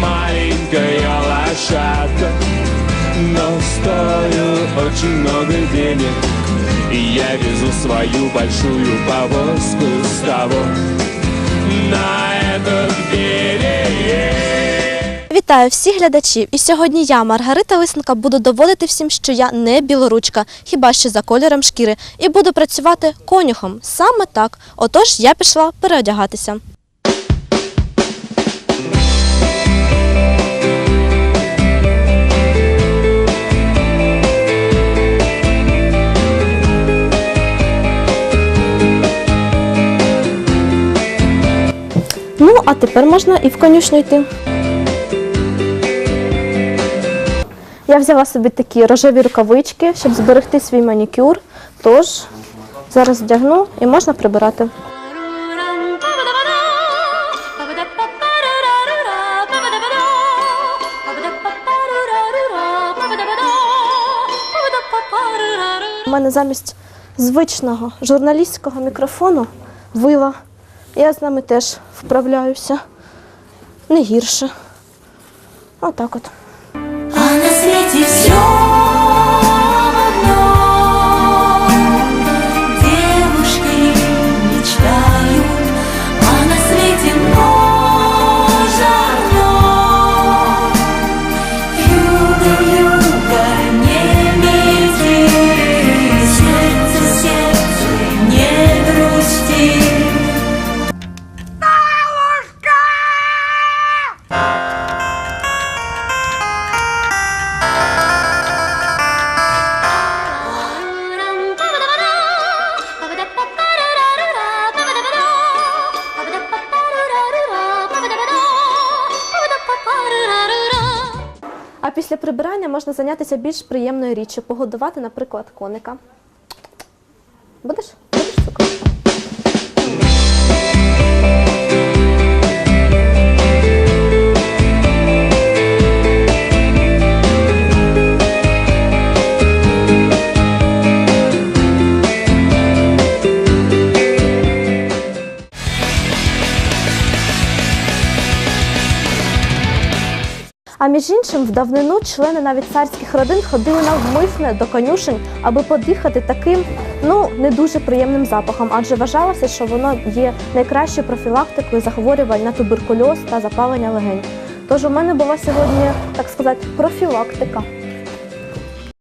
маленькая лошадка Но стою очень много денег И я везу свою большую повозку с того На этот берег Вітаю всіх глядачів! І сьогодні я, Маргарита Лисенка, буду доводити всім, що я не білоручка, хіба що за кольором шкіри, і буду працювати конюхом. Саме так. Отож, я пішла переодягатися. Тепер можна і в конюшню йти. Я взяла собі такі рожеві рукавички, щоб зберегти свій манікюр. Тож зараз вдягну і можна прибирати. У мене замість звичного журналістського мікрофону вила. Я з ними теж вправляюся. Не гірше. Отак от. А на світі все А після прибирання можна зайнятися більш приємною річчю, погодувати, наприклад, коника. Будеш? Будеш цукор? А між іншим, в давнину члени навіть царських родин ходили навмисне до конюшень, аби подихати таким, ну не дуже приємним запахом, адже вважалося, що воно є найкращою профілактикою захворювань на туберкульоз та запалення легень. Тож у мене була сьогодні, так сказати, профілактика.